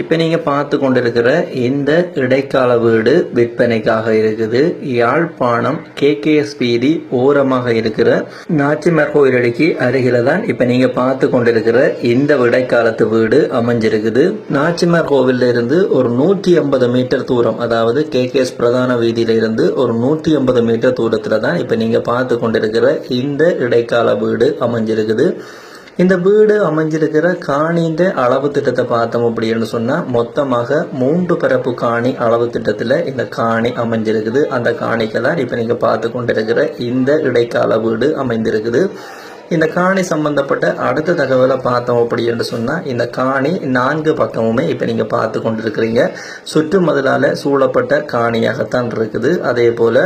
இப்போ நீங்கள் பார்த்து கொண்டிருக்கிற இந்த இடைக்கால வீடு விற்பனைக்காக இருக்குது. யாழ்ப்பாணம் கேகேஎஸ் வீதி ஓரமாக இருக்கிற நாச்சிமார் கோயிலடிக்கு அருகில தான் இப்போ நீங்கள் பார்த்து கொண்டிருக்கிற இந்த இடைக்காலத்து வீடு அமைஞ்சிருக்குது. நாச்சிமார் கோவில்ல இருந்து ஒரு நூற்றி ஐம்பது மீட்டர் தூரம் அதாவது கேகேஎஸ் பிரதான வீதியில இருந்து ஒரு நூற்றி ஐம்பது மீட்டர் தூரத்தில் தான் இப்போ நீங்கள் பார்த்து கொண்டிருக்கிற இந்த இடைக்கால வீடு அமைஞ்சிருக்குது. இந்த வீடு அமைஞ்சிருக்கிற காணின்ற அளவு திட்டத்தை பார்த்தோம் அப்படின்னு சொன்னா மொத்தமாக மூன்று பரப்பு காணி அளவு திட்டத்துல இந்த காணி அமைஞ்சிருக்குது. அந்த காணிக்கு தான் இப்ப நீங்க பார்த்து கொண்டிருக்கிற இந்த இடைக்கால வீடு அமைந்திருக்குது. இந்த காணி சம்பந்தப்பட்ட அடுத்த தகவலை பார்த்தோம் அப்படின்னு சொன்னால் இந்த காணி நான்கு பக்கமுமே இப்போ நீங்கள் பார்த்து கொண்டிருக்கிறீங்க. சுற்று மதிலால சூழப்பட்ட காணியாகத்தான் இருக்குது. அதே போல்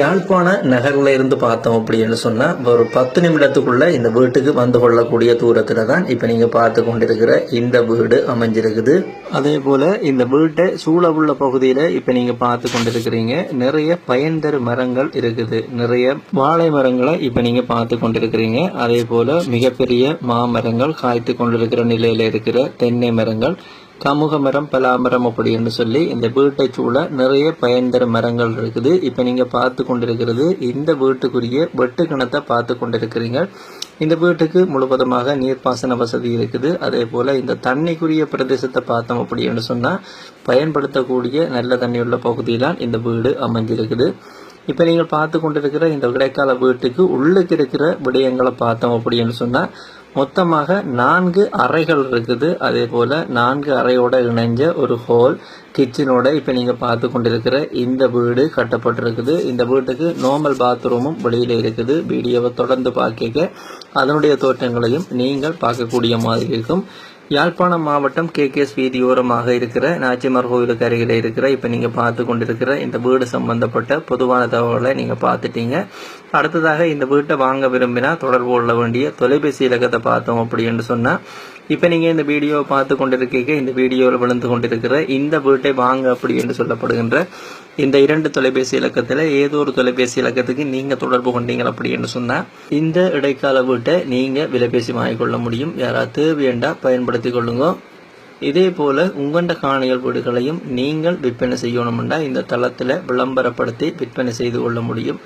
யாழ்ப்பாண நகரில் இருந்து பார்த்தோம் அப்படின்னு சொன்னால் ஒரு பத்து நிமிடத்துக்குள்ளே இந்த வீட்டுக்கு வந்து கொள்ளக்கூடிய தூரத்தில் தான் இப்போ நீங்கள் பார்த்து கொண்டிருக்கிற இந்த வீடு அமைஞ்சிருக்குது. அதே போல் இந்த வீட்டை சூழ உள்ள பகுதியில் இப்போ நீங்கள் பார்த்து கொண்டிருக்கிறீங்க. நிறைய பயன்தரு மரங்கள் இருக்குது. நிறைய வாழை மரங்களை இப்போ நீங்கள் பார்த்து கொண்டிருக்கிறீங்க. அதே போல மிகப்பெரிய மாமரங்கள் காய்த்து கொண்டிருக்கிற நிலையில இருக்கிற தென்னை மரங்கள் கமுக மரம் பலாமரம் அப்படின்னு சொல்லி இந்த வீட்டை சூழ நிறைய பயன்தர மரங்கள் இருக்குது. இப்போ நீங்கள் பார்த்து கொண்டிருக்கிறது இந்த வீட்டுக்குரிய வெட்டு கிணத்தை பார்த்து கொண்டிருக்கிறீங்க. இந்த வீட்டுக்கு முழுவதுமாக நீர்ப்பாசன வசதி இருக்குது. அதே போல் இந்த தண்ணிக்குரிய பிரதேசத்தை பார்த்தோம் அப்படின்னு சொன்னால் பயன்படுத்தக்கூடிய நல்ல தண்ணியுள்ள உள்ள பகுதியிலாம் இந்த வீடு அமைஞ்சிருக்குது இப்போ நீங்கள் பார்த்து கொண்டிருக்கிற இந்த விடைக்கால வீட்டுக்கு உள்ளுக்கு இருக்கிற விடயங்களை பார்த்தோம் அப்படின்னு சொன்னால் மொத்தமாக நான்கு அறைகள் இருக்குது. அதே போல் நான்கு அறையோட இணைஞ்ச ஒரு ஹோல் கிச்சனோட இப்போ நீங்கள் பார்த்து கொண்டிருக்கிற இந்த வீடு கட்டப்பட்டிருக்குது. இந்த வீட்டுக்கு நார்மல் பாத்ரூமும் வெளியில் இருக்குது. வீடியோவை தொடர்ந்து பார்க்க அதனுடைய தோற்றங்களையும் நீங்கள் பார்க்கக்கூடிய மாதிரி இருக்கும். யாழ்ப்பாணம் மாவட்டம் கே கேஎஸ் வீதியோரமாக இருக்கிற நாச்சிமார் கோவிலுக்கு அருகில் இருக்கிற இப்போ நீங்கள் பார்த்து கொண்டிருக்கிற இந்த வீடு சம்பந்தப்பட்ட பொதுவான தகவலை நீங்கள் பார்த்துட்டீங்க. அடுத்ததாக இந்த வீட்டை வாங்க விரும்பினா தொடர்பு கொள்ள வேண்டிய தொலைபேசி இலக்கத்தை பார்த்தோம் அப்படின்னு சொன்னால் இப்போ நீங்கள் இந்த வீடியோவை பார்த்து கொண்டிருக்கீங்க இந்த வீடியோவில் விழுந்து கொண்டிருக்கிற இந்த வீட்டை வாங்க அப்படி என்று சொல்லப்படுகின்ற இந்த இரண்டு தொலைபேசி இலக்கத்தில் ஏதோ ஒரு தொலைபேசி இலக்கத்துக்கு நீங்கள் தொடர்பு கொண்டீங்க அப்படின்னு சொன்னால் இந்த இடைக்கால வீட்டை நீங்கள் விலைபேசி வாங்கிக்கொள்ள முடியும். யாராவது தேவையண்டா பயன்படுத்தி கொள்ளுங்க. இதே போல் உங்கண்ட காணிகள் வீடுகளையும் நீங்கள் விற்பனை செய்யணும்னா இந்த தளத்தில் விளம்பரப்படுத்தி விற்பனை செய்து கொள்ள முடியும்.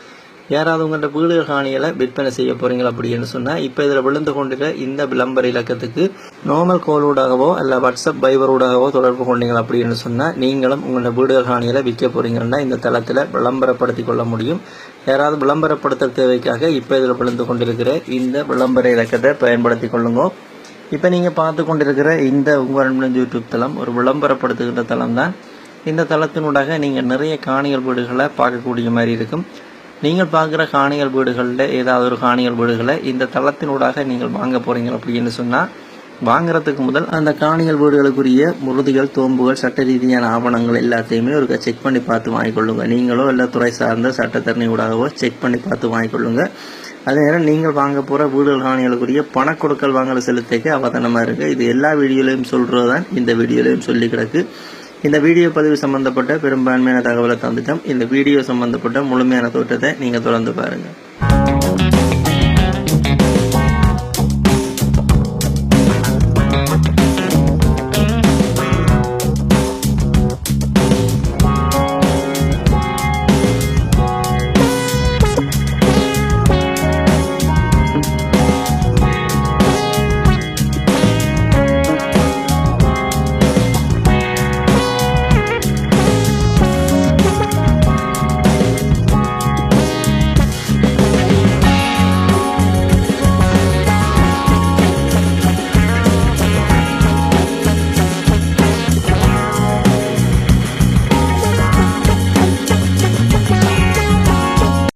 யாராவது உங்கள்கிட்ட வீடு காணிகளை விற்பனை செய்ய போகிறீங்க அப்படின்னு சொன்னால் இப்போ இதில் விழுந்து கொண்டிருக்க இந்த விளம்பர இலக்கத்துக்கு நார்மல் கோலூடாகவோ இல்லை வாட்ஸ்அப் பைபரூடாகவோ தொடர்பு கொண்டீங்க அப்படின்னு சொன்னால் நீங்களும் உங்களோட வீடு காணிகளை விற்க போகிறீங்கன்னா இந்த தளத்தில் விளம்பரப்படுத்தி கொள்ள முடியும். யாராவது விளம்பரப்படுத்த தேவைக்காக இப்போ இதில் விழுந்து கொண்டிருக்கிற இந்த விளம்பர இலக்கத்தை பயன்படுத்தி கொள்ளுங்க. இப்போ நீங்கள் பார்த்து கொண்டிருக்கிற இந்த உங்கள் யூடியூப் தளம் ஒரு விளம்பரப்படுத்துகின்ற தளம் தான் இந்த தளத்தினூடாக நீங்கள் நிறைய காணிகள் வீடுகளை பார்க்கக்கூடிய மாதிரி இருக்கும். நீங்கள் பார்க்குற காணிகள் வீடுகளில் ஏதாவது ஒரு காணிகள் வீடுகளை இந்த தளத்தினூடாக நீங்கள் வாங்க போகிறீங்க அப்படின்னு சொன்னால் வாங்குறதுக்கு முதல் அந்த காணிகள் வீடுகளுக்குரிய முருதிகள் தோம்புகள் சட்ட ரீதியான ஆவணங்கள் எல்லாத்தையுமே ஒரு செக் பண்ணி பார்த்து வாங்கிக்கொள்ளுங்க. நீங்களோ இல்லை துறை சார்ந்த சட்டத்தரணி ஊடாகவோ செக் பண்ணி பார்த்து வாங்கிக்கொள்ளுங்க. அதே நேரம் நீங்கள் வாங்க போகிற வீடுகள் காணிகளுக்குரிய பண கொடுக்கல் வாங்கல் செலுத்திக்க அவதானமாக இருக்குது இது எல்லா வீடியோலையும் சொல்கிறது தான் இந்த வீடியோலையும் சொல்லி கிடக்கு. இந்த வீடியோ பதிவு சம்பந்தப்பட்ட பெரும்பான்மையான தகவலை தந்துட்டோம். இந்த வீடியோ சம்பந்தப்பட்ட முழுமையான தோற்றத்தை நீங்கள் தொடர்ந்து பாருங்கள்